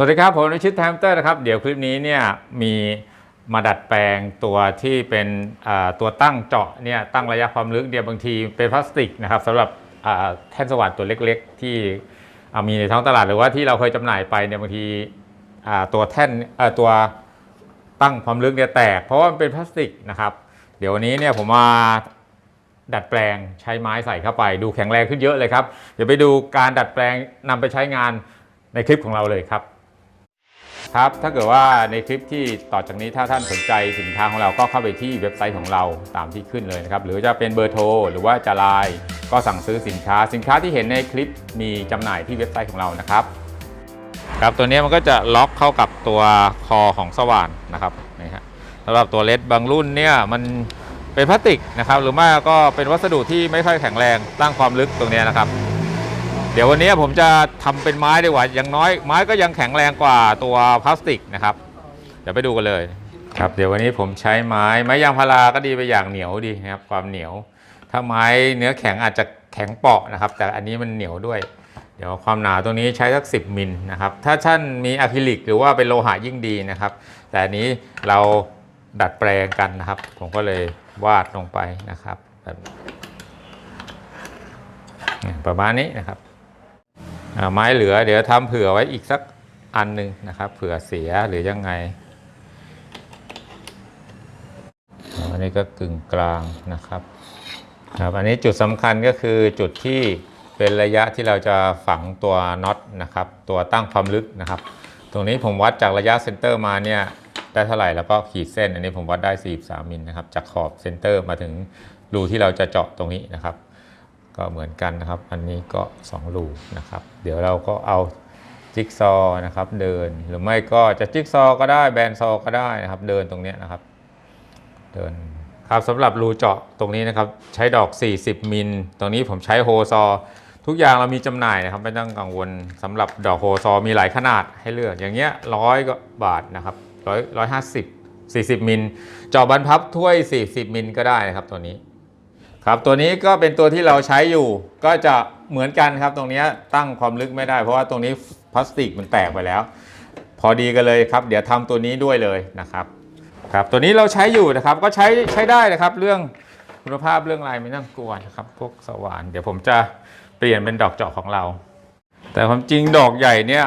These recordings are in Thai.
สวัสดีครับผมนิชิตแทมเตอร์นะครับ เดี๋ยวคลิปนี้เนี่ยมีมาดัดแปลงตัวที่เป็นตัวตั้งเจาะเนี่ยตั้งระยะความลึกเดียวบางทีเป็นพลาสติกนะครับสำหรับแท่นสว่านตัวเล็กๆ ที่มีในท้องตลาดหรือว่าที่เราเคยจำหน่ายไปเนี่ยบางทีตัวแท่นตัวตั้งความลึกเนี่ยแตก เพราะว่ามันเป็นพลาสติกนะครับเดี๋ยววันนี้เนี่ยผมมาดัดแปลงใช้ไม้ใส่เข้าไป ดูแข็งแรงขึ้นเยอะเลยครับเดี๋ยวไปดูการดัดแปลงนำไปใช้งานในคลิปของเราเลยครับ ครับถ้าเกิดว่าในคลิปที่ต่อจากนี้ถ้าท่านสนใจสินค้าของเราก็เข้าไปที่เว็บไซต์ของเราตามที่ขึ้นเลยนะครับหรือจะเป็นเบอร์โทรหรือว่าจะไลน์ก็สั่งซื้อสินค้า สินค้าที่เห็นในคลิปมีจำหน่ายที่เว็บไซต์ของเรานะครับครับตัวนี้มันก็จะล็อกเข้ากับตัวคอของสว่านนะครับนี่ฮะสำหรับตัวเลดบางรุ่นเนี่ยมันเป็นพลาสติกนะครับหรือไม่ก็เป็นวัสดุที่ไม่ค่อยแข็งแรงตั้งความลึกตรงนี้นะครับ เดี๋ยววันนี้ผมจะทำเป็นไม้ดีกว่าอย่างน้อยไม้ก็ยังแข็งแรงกว่าตัวพลาสติกนะครับ เดี๋ยวไปดูกันเลยครับเดี๋ยววันนี้ผมใช้ไม้ไม้ยางพาราก็ดีไปอย่างเหนียวดีนะครับความเหนียว ถ้าไม้เนื้อแข็งอาจจะแข็งเปาะนะครับ แต่อันนี้มันเหนียวด้วย เดี๋ยวความหนาตรงนี้ใช้สัก 10มิลนะครับถ้าท่านมีอะคริลิกหรือว่าเป็นโลหะยิ่งดีนะครับ แต่อันนี้เราดัดแปลงกันนะครับ ผมก็เลยวาดลงไปนะครับแบบประมาณนี้นะครับ ไม้เหลือเดี๋ยวทำเผื่อไว้อีกสักอันหนึ่งนะครับ เผื่อเสียหรือยังไงอันนี้ก็กึ่งกลางนะครับครับอันนี้จุดสำคัญก็คือจุดที่เป็นระยะที่เราจะฝังตัวน็อตนะครับ ตัวตั้งความลึกนะครับ ตรงนี้ผมวัดจากระยะเซนเตอร์มาเนี่ยได้เท่าไหร่แล้วก็ขีดเส้น อันนี้ผมวัดได้ 43มิลนะครับ จากขอบเซนเตอร์มาถึงรูที่เราจะเจาะตรงนี้นะครับ ก็เหมือนกันนะครับ อันนี้ก็2รูนะครับ เดี๋ยวเราก็เอาจิ๊กซอนะครับเดินหรือไม่ก็จะจิ๊กซอก็ได้แบนซอก็ได้นะครับเดินตรงนี้นะครับ เดินครับสำหรับรูเจาะตรงนี้นะครับใช้ดอก 40 มิล ตรงนี้ผมใช้โฮซอ ทุกอย่างเรามีจำหน่ายนะครับไม่ต้องกังวลสำหรับดอกโฮซอมีหลายขนาดให้เลือกอย่างเงี้ยร้อยก็บาทนะครับร้อยร้อยห้าสิบสี่สิบมิลเจาะบรรพับถ้วย 40 มิลก็ได้นะครับตัวนี้ ครับตัวนี้ก็เป็นตัวที่เราใช้อยู่ ก็จะเหมือนกันครับ ตรงนี้ตั้งความลึกไม่ได้ เพราะว่าตรงนี้พลาสติกมันแตกไปแล้ว พอดีกันเลยครับ เดี๋ยวทำตัวนี้ด้วยเลยนะครับ ครับตัวนี้เราใช้อยู่นะครับ ก็ใช้ใช้ได้นะครับ เรื่องคุณภาพเรื่องอะไรไม่ต้องกลัวนะครับ พวกสว่าน เดี๋ยวผมจะเปลี่ยนเป็นดอกเจาะของเรา แต่ความจริงดอกใหญ่เนี่ย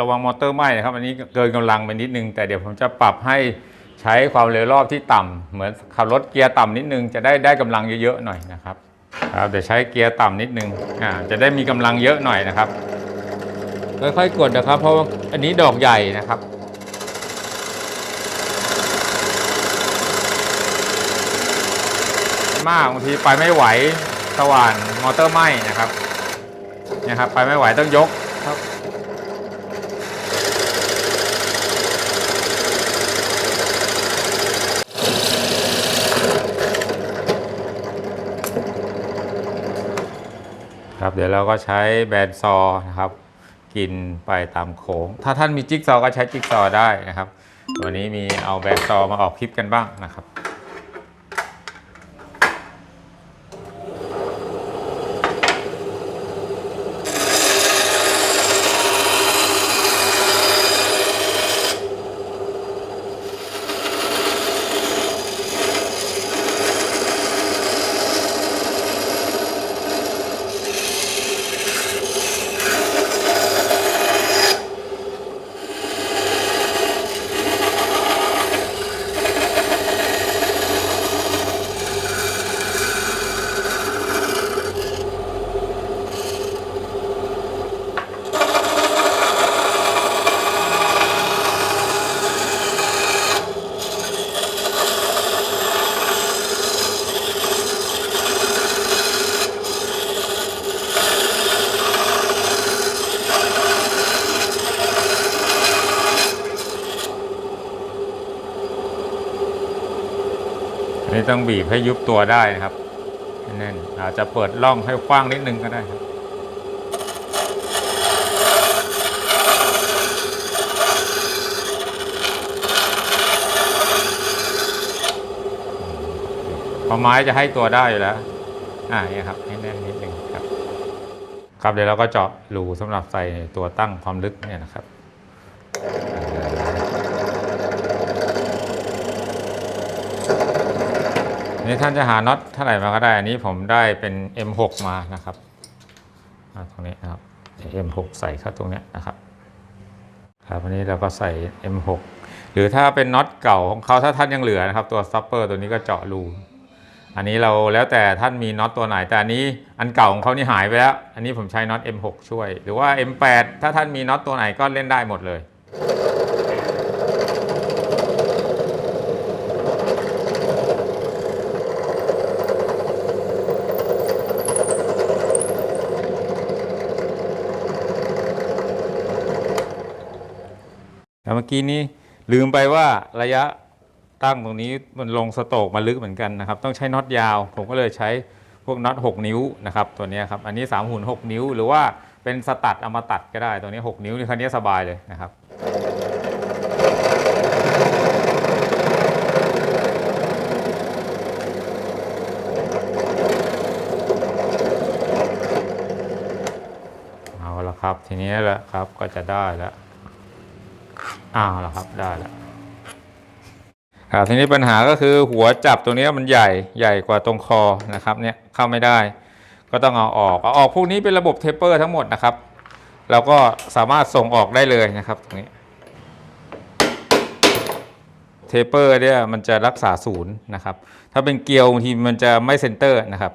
ระวังมอเตอร์ไหม้นะครับ อันนี้เกินกำลังไปนิดนึง แต่เดี๋ยวผมจะปรับให้ ใช้ความเร็วรอบที่ต่ำเหมือนขับรถเกียร์ต่ำนิดนึงจะได้ได้กำลังเยอะๆหน่อยนะครับครับเดี๋ยวใช้เกียร์ต่ำนิดนึงอ่าจะได้มีกำลังเยอะหน่อยนะครับค่อยๆกดนะครับ เพราะว่าอันนี้ดอกใหญ่นะครับมากบางทีไปไม่ไหวสว่านมอเตอร์ไหม้นะครับเนี่ยครับไปไม่ไหวต้องยกครับ ครับเดี๋ยวเราก็ใช้แบนซอว์นะครับกินไปตามโค้ง ถ้าท่านมีจิ๊กซอว์ก็ใช้จิ๊กซอว์ได้นะครับ วันนี้มีเอาแบนซอว์มาออกคลิปกันบ้างนะครับ นี้ต้องบีบให้ยุบตัวได้นะครับแน่นอาจจะเปิดร่องให้กว้างนิดนึงก็ได้ครับพราะไม้จะให้ตัวได้อยู่แล้ว อ่าเนี่ยครับให้แน่นนิดนึงครับ ครับเดี๋ยวเราก็เจาะรูสำหรับใส่ตัวตั้งความลึกเนี่ยนะครับ นี่ท่านจะหาน็อตเท่าไหร่มาก็ได้ อันนี้ผมได้เป็น M6 มานะครับตรงนี้นะครับ M6 ใส่เข้าตรงนี้นะครับ ครับอันนี้เราก็ใส่ M6 หรือถ้าเป็นน็อตเก่าของเขาถ้าท่านยังเหลือนะครับ ตัวซัปเปอร์ตัวนี้ก็เจาะรูอันนี้เราแล้วแต่ท่านมีน็อตตัวไหน แต่อันนี้อันเก่าของเขานี่หายไปแล้ว อันนี้ผมใช้น็อต M6 ช่วย หรือว่า M8 ถ้าท่านมีน็อตตัวไหนก็เล่นได้หมดเลย มื่อกี้นี้ลืมไปว่าระยะตั้งตรงนี้มันลงสโตกมาลึกเหมือนกันนะครับ ต้องใช้น็อตยาว ผมก็เลยใช้พวกน็อต6 นิ้วนะครับตัวนี้ครับ อันนี้3หุ่น6 นิ้ว หรือว่าเป็นสตัดเอามาตัดก็ได้ ตัวนี้ 6 นิ้วนี่คันนี้สบายเลยนะครับเอาละครับ ทีนี้แหละครับก็จะได้แล้ว อาละครับได้แล้วครับทีนี้ปัญหาก็คือหัวจับตรงนี้มันใหญ่ใหญ่กว่าตรงคอนะครับเนี่ยเข้าไม่ได้ ก็ต้องเอาออกเอาออกพวกนี้เป็นระบบเทปเปอร์ทั้งหมดนะครับเราก็สามารถส่งออกได้เลยนะครับตรงนี้เทปเปอร์เนี่ยมันจะรักษาศูนย์นะครับ ถ้าเป็นเกลียวบางทีมันจะไม่เซนเตอร์นะครับ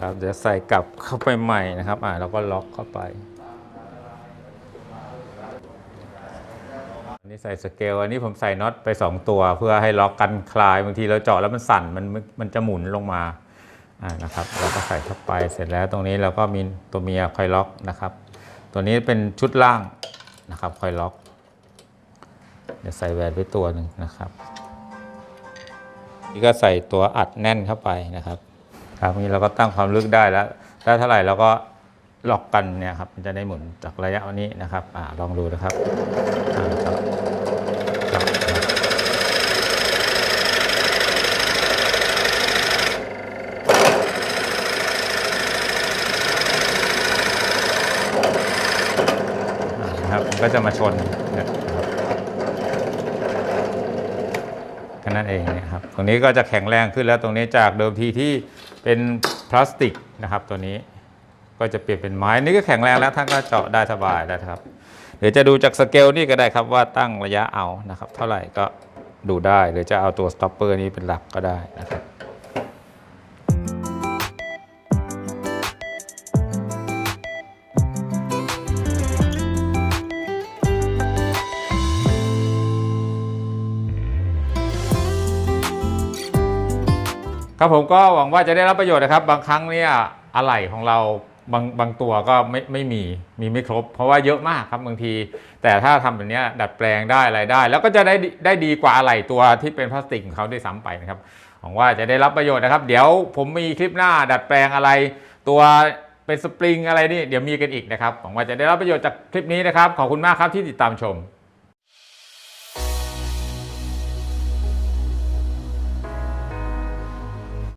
ครับเดี๋ยวใส่กลับเข้าไปใหม่นะครับอ่าเราก็ล็อกเข้าไป นนี้ใส่สเกลอันนี้ผมใส่น็อตไป 2 ตัว เพื่อให้ล็อกกันคลายบางทีเราเจาะแล้วมันสั่นมันมันจะหมุนลงมาอ่านะครับเราก็ใส่เข้าไปเสร็จแล้วตรงนี้เราก็มีตัวเมียคอยล็อกนะครับ ตัวนี้เป็นชุดล่างนะครับคอยล็อกเดี๋ยวใส่แหวนไว้ตัวหนึ่งนะครับนี่ก็ใส่ตัวอัดแน่นเข้าไปนะครับครับนี้เราก็ตั้งความลึกได้แล้วถ้เท่าไหร่เราก็ ล็อกกันเนี่ยครับมันจะได้หมุนจากระยะวันนี้นะครับอลองดูนะครับครับครับครับอ่านะครับมันก็จะมาชนนะครับแค่นั้นเองนะครับ ตรงนี้ก็จะแข็งแรงขึ้นแล้วตรงนี้จากเดิมทีที่เป็นพลาสติกนะครับตัวนี้ ก็จะเปลี่ยนเป็นไม้นี่ก็แข็งแรงแล้วท่านก็เจาะได้สบายแล้วนะครับเดี๋ยวจะดูจากสเกลนี่ก็ได้ครับว่าตั้งระยะเอานะครับ เท่าไหร่ก็ดูได้หรือจะเอาตัวสต็อปเปอร์นี้เป็นหลักก็ได้นะครับครับผมก็หวังว่าจะได้รับประโยชน์นะครับ บางครั้งเนี่ยอะไหล่ของเรา บางบางตัวก็ไม่ไม่มีมีไม่ครบ เพราะว่าเยอะมากครับบางที แต่ถ้าทำแบบนี้ดัดแปลงได้อะไรได้ แล้วก็จะได้ได้ดีกว่าอะไหล่ตัวที่เป็นพลาสติกของเขาด้วยซ้ำไปนะครับหวังว่าจะได้รับประโยชน์นะครับ เดี๋ยวผมมีคลิปหน้าดัดแปลงอะไร ตัวเป็นสปริงอะไรนี่เดี๋ยวมีกันอีกนะครับหวังว่าจะได้รับประโยชน์จากคลิปนี้นะครับขอบคุณมากครับที่ติดตามชม